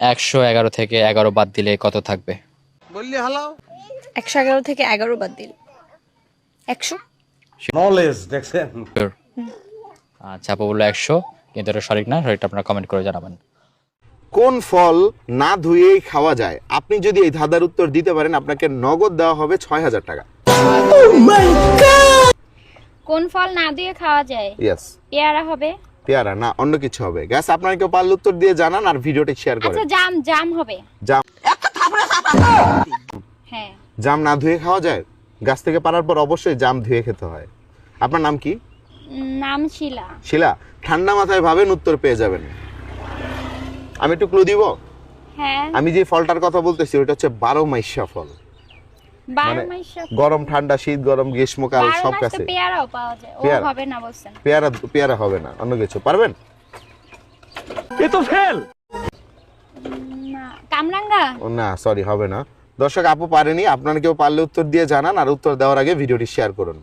একশো এগারো থেকে এগারো বাদ দিলে কত থাকবে? একশো এগারো থেকে এগারো বাদ দিল। একশো? নলেজ দেখছেন. আচ্ছা আপু বলল একশো। কিন্তু এটা সঠিক না সঠিকটা আপনারা কমেন্ট করে জানাবেন। কোন ফল না ধুয়েই খাওয়া যায়? আপনি যদি এই ধাঁধার উত্তর দিতে পারেন আপনাকে নগদ দেওয়া হবে ছয় হাজার টাকা। কোন ফল না দিয়ে খাওয়া যায়? ইয়েস পেয়ারা হবে? পেয়ারা না অন্য কিছু হবে। গ্যাস আপনার কেউ পারলে উত্তর দিয়ে জানান আর ভিডিওটি শেয়ার আচ্ছা করেন জাম জাম হবে। জাম। হ্যাঁ। জাম না ধুয়ে খাওয়া যায়? গাছ থেকে পারার পর অবশ্যই জাম ধুয়ে খেতে হয়। আপনার নাম কি? নাম শিলা। শিলা ঠান্ডা মাথায় ভাবেন উত্তর পেয়ে যাবেন। আমি একটু ক্লু দিব? হ্যাঁ। আমি যে ফলটার কথা বলতেছি ওটা হচ্ছে বারো মাইশা ফল। গরম ঠান্ডা শীত গরম গ্রীষ্মকাল সব কাছে। পেয়ারাও পাওয়া যায়। ও পেয়ারা? হবে না বলছেন। পেয়ারা পেয়ারা হবে না অন্য কিছু। পারবেন? না কামরাঙ্গা? ও না সরি হবে না। দর্শক আপু পারেনি। আপনারা কেউ পারলে উত্তর দিয়ে জানান আর উত্তর দেওয়ার আগে ভিডিওটি শেয়ার করুন।